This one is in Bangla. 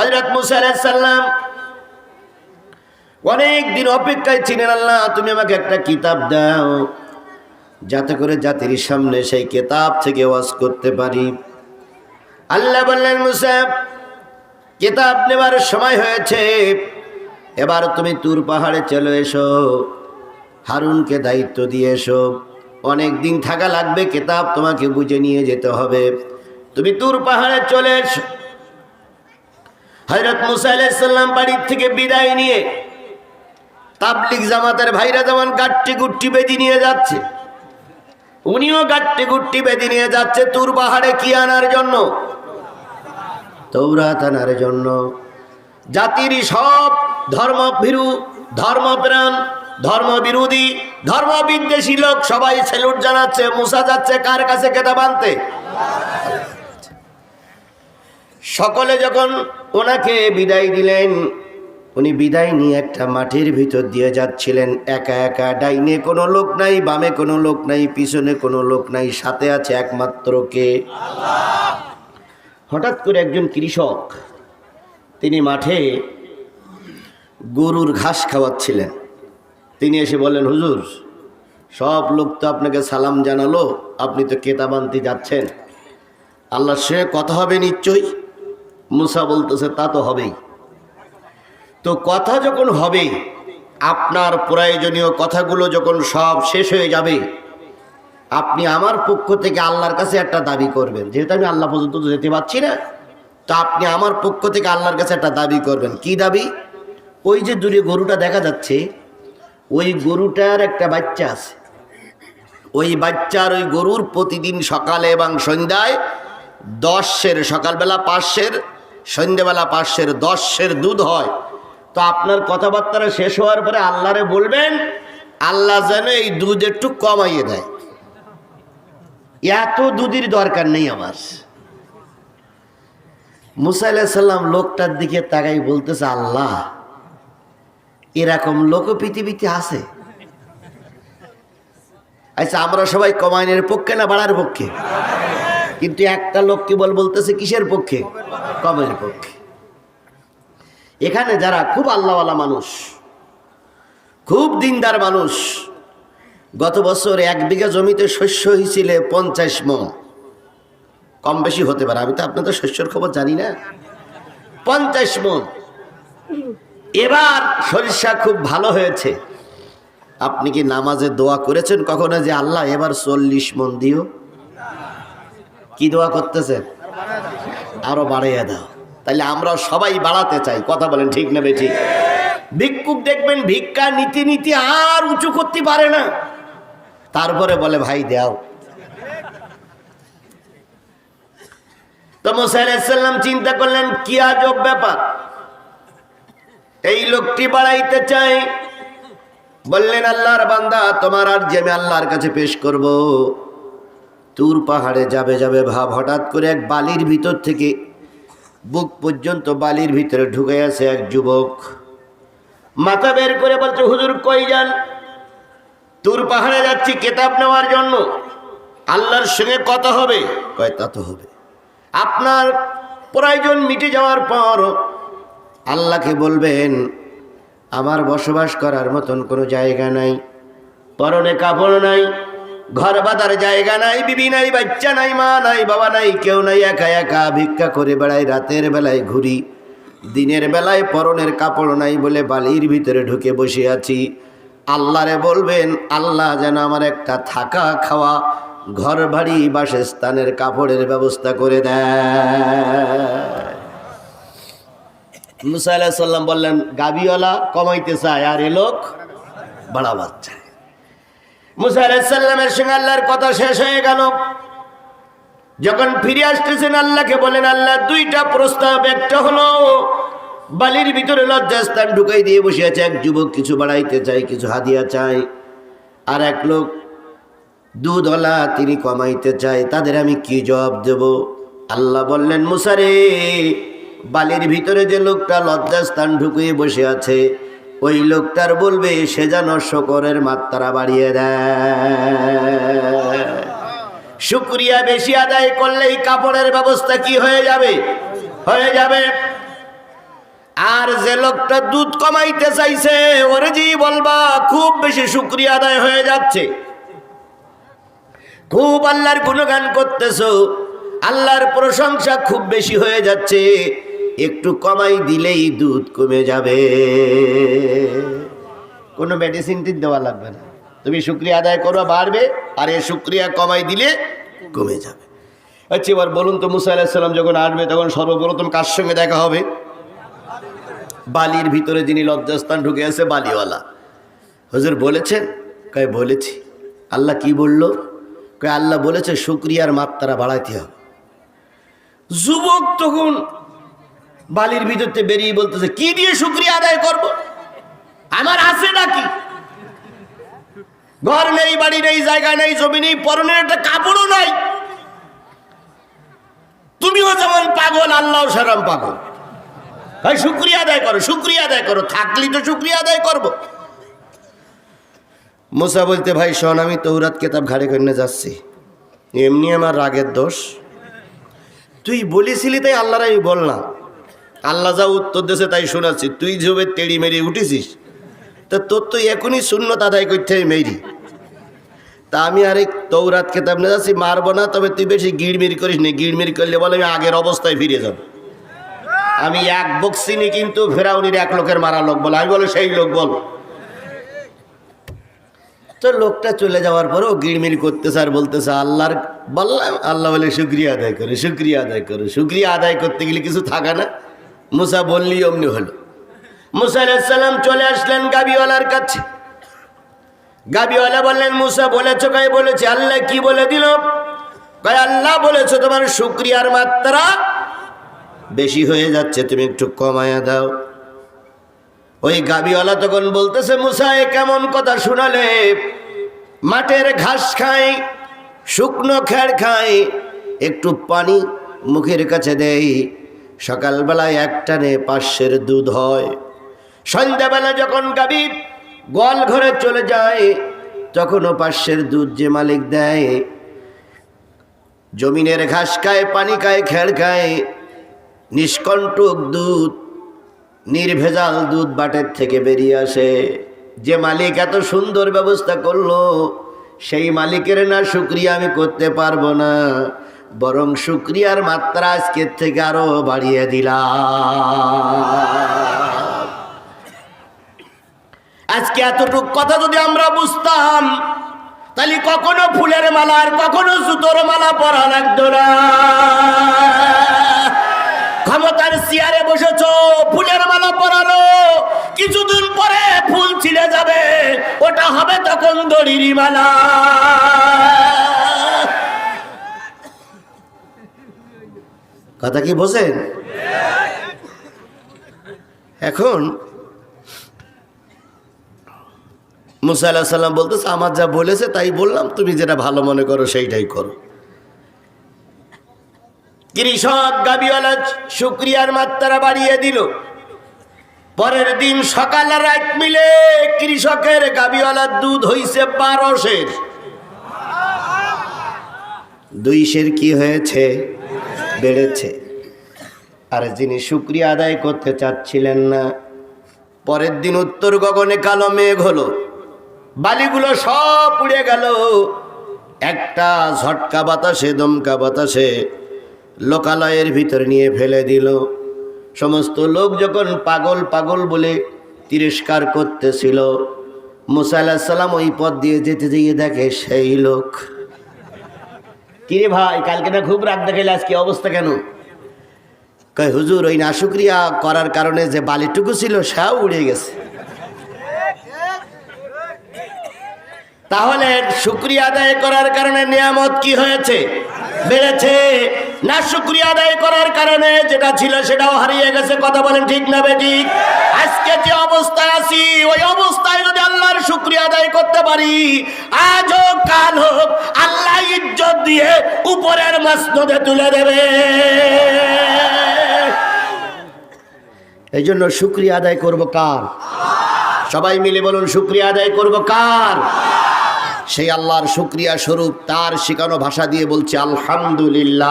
হজরত মুসা আলাইসাল্লাম অনেক দিন অপেক্ষায় ছিলেন, আল্লাহ তুমি আমাকে একটা কিতাব দাও, যাতে করে জাতির সামনে সেই কেতাব থেকে ওয়াজ করতে পারি। আল্লাহ বললেন, মুসা, কেতাব নেবার সময় হয়েছে, এবার তুমি তুর পাহাড়ে চলে এসো, হারুনকে দায়িত্ব দিয়ে এসো। অনেক দিন থাকা লাগবে, কেতাব তোমাকে বুঝে নিয়ে যেতে হবে। তুমি তুর পাহাড়ে চলে এসো। হজরত মুসা বাড়ির থেকে বিদায় নিয়ে তাবলিক জামাতের ভাইরা যেমন গাট্টি গুট্টি বেদি নিয়ে যাচ্ছে, উনিও গাট্টি গুট্টি বেদি নিয়ে যাচ্ছে তুর পাহাড়ে কি আনার জন্য? তৌরাত আনার জন্য। জাতির সব ধর্মভীরু, ধর্মপ্রাণ ধর্ম বিরোধী ধর্ম বিদ্বেষী লোক সবাই সেলুট জানাচ্ছে, মুসা যাচ্ছে কার কাছে কেতাব আনতে? সকলে যখন ওনাকে বিদায় দিলেন, উনি বিদায় নিয়ে একটা মাটির ভিতর দিয়ে যাচ্ছিলেন। একা একা ডাইনে কোনো লোক নাই, বামে কোনো লোক নাই, পিছনে কোনো লোক নাই, সাথে আছে একমাত্র কে? হঠাৎ করে একজন কৃষক, তিনি মাঠে গরুর ঘাস খাওয়াচ্ছিলেন। তিনি এসে বলেন হুজুর, সব লোক তো আপনাকে সালাম জানালো, আপনি তো কেতাবান্তি যাচ্ছেন। আল্লাহর সে কথা হবে নিশ্চয়ই? মুসা বলতেছে, তা তো হবেই। তো কথা যখন হবে, আপনার প্রয়োজনীয় কথাগুলো যখন সব শেষ হয়ে যাবে, আপনি আমার পক্ষ থেকে আল্লাহর কাছে একটা দাবি করবেন। যেহেতু আমি আল্লাহ পর্যন্ত যেতে পারছি না, তো আপনি আমার পক্ষ থেকে আল্লাহর কাছে একটা দাবি করবেন। কি দাবি? ওই যে দূরে গরুটা দেখা যাচ্ছে, ওই গরুটার একটা বাচ্চা আছে। ওই বাচ্চার ওই গরুর প্রতিদিন সকালে এবং সন্ধ্যায় দশের, সকালবেলা পাঁচশের সন্ধ্যাবেলা পাঁচশের দশের দুধ হয়। তো আপনার কথাবার্তাটা শেষ হওয়ার পরে আল্লাহরে বলবেন, আল্লাহ যেন এই দুধ একটু কমাইয়ে দেয়। এত দুধের দরকার নেই আমার। মুসা সাল্লাম লোকটার দিকে তাকাই বলতেছে, আল্লাহ, এরকম লোক পৃথিবীতে আছে। আচ্ছা আমরা সবাই কমাইনের পক্ষে না বাড়ার পক্ষে? কিন্তু একটা লোক কি বল বলতেছে, কিসের পক্ষে? কমের পক্ষে। এখানে যারা খুব আল্লাহওয়ালা মানুষ, খুব দিনদার মানুষ, গত বছর এক বিঘা জমিতে শস্য হয়েছিল পঞ্চাশ মন। কম বেশি হতে পারে, আমি তো আপনাদের শস্যর খবর জানি না। পঞ্চাশ মন। এবার সরিষা খুব ভালো হয়েছে। আপনি কি নামাজে দোয়া করেছেন কখনো যে, আল্লাহ, এবার চল্লিশ মন দিও কি দোয়া করতেছেন আরও বাড়াইয়া দাও। তাহলে আমরা সবাই বাড়াতে চাই। কথা বলেন, ঠিক নেবে ঠিক ভিক্ষুক দেখবেন ভিক্ষা নীতি নীতি আর উঁচু করতে পারে না। তারপরে বলে, ভাই, দেও। তো মোসাইসাল্লাম চিন্তা করলেন, কি আজব ব্যাপার? এই লোকটি বাড়াইতে চাই। বললেন, আল্লাহর বান্দা, তোমার আর যে আমি আল্লাহর কাছে পেশ করব তুর পাহাড়ে যাবে যাবে ভাব হঠাৎ করে এক বালির ভিতর থেকে বুক পর্যন্ত বালির ভিতরে ঢুকে আছে এক যুবক। মাথা বের করে বলছে, হুজুর, কই যান? তুর পাহাড়ে যাচ্ছি, কেতাব নেওয়ার জন্য। আল্লাহর সঙ্গে কথা হবে। কয়, তা তো হবে। আপনার প্রয়োজন মিটে যাওয়ার পর আল্লাহকে বলবেন, আমার বসবাস করার মতন কোনো জায়গা নাই, পরনে কাপড় নাই ঘর বাঁধার জায়গা নাই, বিবি নাই, বাচ্চা নাই, মা নাই, বাবা নাই, কেউ নাই, একা একা ভিক্ষা করে বেড়াই রাতের বেলায় ঘুরি। দিনের বেলায় পরনের কাপড় নাই বলে বালির ভিতরে ঢুকে বসে আছি। আল্লাহরে বলবেন, আল্লাহ যেন আমার একটা থাকা খাওয়া ঘর বাড়ি বাসস্থানের কাপড়ের ব্যবস্থা করে দেয়। মুসা সাল্লাম বললেন, গাবিওয়ালা কমাইতে চায়, আর এ লোক বাড়াবার চায় মুসা আলাহ সাল্লামের সঙ্গে আল্লাহর কথা শেষ হয়ে গেল। যখন ফিরে আসতেছেন আল্লাহকে বলেন, আল্লাহ, দুইটা প্রস্তাব, একটা হলো বালির ভিতরে লজ্জাস্থান ঢুকাই দিয়ে বসে আছে, এক যুবক কিছু বাড়াইতে চায়, কিছু হাদিয়া চায়, আর এক লোক দুধওয়ালা তিনি কমাইতে চায়, তাদের আমি কি জবাব দেব? আল্লাহ বললেন মুসারে বালির ভিতরে যে লোকটা লজ্জাস্থান ঢুকিয়ে বসে আছে ওই লোকটার বলবে, সে যেন শকরের মাত্রা বাড়িয়ে দেয়। শুক্রিয়া বেশি আদায় করলেই কাপড়ের ব্যবস্থা কি হয়ে যাবে? হয়ে যাবে। আর যে লোকটা দুধ কমাইতে চাইছে, ওরে জি বলবা, খুব বেশি শুক্রিয়া আদায় হয়ে যাচ্ছে। খুব আল্লাহর গুণগান করতেছো, আল্লাহর প্রশংসা খুব বেশি হয়ে যাচ্ছে, একটু কমাই দিলেই দুধ কমে যাবে। কোনো মেডিসিন দেওয়া লাগবে না। তুমি শুক্রিয়া আদায় করবা, বাড়বে, আর এ শুক্রিয়া কমাই দিলে কমে যাবে। আচ্ছা এবার বলুন তো, মুসা আলাহিসাল্লাম যখন আসবে, তখন সর্বপ্রথম কার সঙ্গে দেখা হবে? বালির ভিতরে যিনি লজ্জাস্থান ঢুকে আছে, বালিওয়ালা। হুজুর বলেছেন? কয়, বলেছি। আল্লাহ কি বলল? কয়, আল্লাহ বলেছে, শুক্রিয়ার মাত্রা বাড়াইতে হবে। যুবক তখন বালির ভিতর থেকে বেরিয়ে বলতেছে, কি দিয়ে শুক্রিয়া আদায় করব? আমার আছে নাকি? ঘর নেই, বাড়ি নেই, জায়গা নেই, জমি নেই, পরনের একটা কাপড়ও নাই। তুমিও যেমন পাগল আল্লাহ সারাম পাগল। ভাই, শুক্রিয়া আদায় করো, শুক্রিয়া আদায় করো। থাকলি তো শুক্রিয়া আদায় করব। মুসা বলতে, ভাই, শোন, আমি তৌরাত কেতাব ঘাড়ে করে যাচ্ছি। এমনি আমার রাগের দোষ। তুই বলেছিলি তাই আল্লাহর আমি বললাম। আল্লাহ যা উত্তর দেশে তাই শোনাচ্ছি। তুই যেভাবে তেড়ি মেরি উঠেছিস। তা তোর তো এখনই শূন্যতা আদায় করতে মেরি তা আমি আরে তৌরাত খেতাম না যাচ্ছি, মারবো না, তবে তুই বেশি গিড়মির করিস নি। গিড়মির করলে বলে আমি আগের অবস্থায় ফিরে যাব। আমি এক বক্সিনি কিন্তু ফেরাউনির এক লোকের মারা লোক বলে। আমি বলো, সেই লোক বল। তো লোকটা চলে যাওয়ার পরেও গিড়মির করতেছে আর বলতেছে, আল্লাহর বললাম, আল্লাহ বলে শুক্রিয়া আদায় করে, শুক্রিয়া আদায় করে, শুক্রিয়া আদায় করতে গেলে কিছু থাকা না। মুসা বললি, অমনি হলো। মুসা আলাইসাল্লাম চলে আসলেন গাবিওয়ালার কাছে। গাবিওয়ালা বললেন, মুসা, বলেছ কাই? বলেছে, আল্লাহ কি বলে দিল? কয়, আল্লাহ বলেছ তোমার শুক্রিয়ার মাত্রা বেশি হয়ে যাচ্ছে, তুমি একটু কমায়া দাও। ওই গাবিওয়ালা তখন বলতেছে, মুসা, এ কেমন কথা শুনালে? মাঠের ঘাস খাই, শুকনো খেড় খাই, একটু পানি মুখের কাছে দেই, সকালবেলায় একটানে পাশের দুধ হয়। সন্ধ্যাবেলা যখন গাবি গোয়াল ঘরে চলে যায় তখনও পাঁচশের দুধ যে মালিক দেয়, জমিনের ঘাস খায়, পানি খায়, খেড় খায়, নিষ্কণ্টক দুধ, নির্ভেজাল দুধ বাটের থেকে বেরিয়ে আসে। যে মালিক এত সুন্দর ব্যবস্থা করল, সেই মালিকের না শুক্রিয়া আমি করতে পারব না, বরং শুক্রিয়ার মাত্রা আজকের থেকে আরও বাড়িয়ে দিলাম। আজকে এতটুক কথা যদি আমরা বুঝতাম, তাহলে কখনো ফুলের মালা আর কখনো জুতোর মালা পরা লাগতো না। ক্ষমতার চেয়ারে বসেছ, ফুলের মালা পরানো কিছুদিন পরে ফুল ছিঁড়ে যাবে, ওটা হবে তখন দড়ির মালা। কথা কি বোঝেন? এখন মুসা আল্লাহ সাল্লাম বলতেছে, আমার যা বলেছে তাই বললাম, তুমি যেটা ভালো মনে করো সেইটাই করো। কৃষক গাবিওয়ালা শুক্রিয়ার মাত্রা বাড়িয়ে দিল। পরের দিন সকাল আর রাত মিলে কৃষকের গাবিওয়ালার দুধ হইছে বারোশের দুইশের কি হয়েছে? বেড়েছে। আর যিনি শুক্রিয়া আদায় করতে চাচ্ছিলেন না, পরের দিন উত্তর গগনে কালো মেঘ হলো। বালিগুলো সব উড়ে গেল। একটা ঝটকা বাতাসে, দমকা বাতাসে লোকালয়ের ভিতর নিয়ে ফেলে দিল। সমস্ত লোক যখন পাগল পাগল বলে তিরস্কার করতেছিল, মুসা আলাহিসাল্লাম ওই পথ দিয়ে যেতে যেয়ে দেখে সেই লোক। কিরে ভাই, কালকে না খুব রাত দেখাইলে, আজকে অবস্থা কেন? কয়, হুজুর, ওই নাশুক্রিয়া করার কারণে যে বালিটুকু ছিল, সেও উড়ে গেছে। তাহলে শুক্রিয়া আদায় করার কারণে নিয়ামত কি হয়েছে? বেড়েছে। না শুক্রিয়া আদায় করার কারণে যেটা ছিল সেটাও হারিয়ে গেছে। কথা বলেন ঠিক না বেঠিক আজকে যে অবস্থায় আছি, ওই অবস্থায় যদি আল্লাহর শুক্রিয়া আদায় করতে পারি আজ হোক কাল হোক আল্লাহ ইজ্জত দিয়ে উপরের মাসনদে তুলে দেবে। এই জন্য শুক্রিয়া আদায় করব কার? সবাই মিলে বলুন, শুক্রিয়া আদায় করব কার? সেই আল্লাহর শুক্রিয়া স্বরূপ তার শেখানো ভাষা দিয়ে বলছে আলহামদুলিল্লাহ।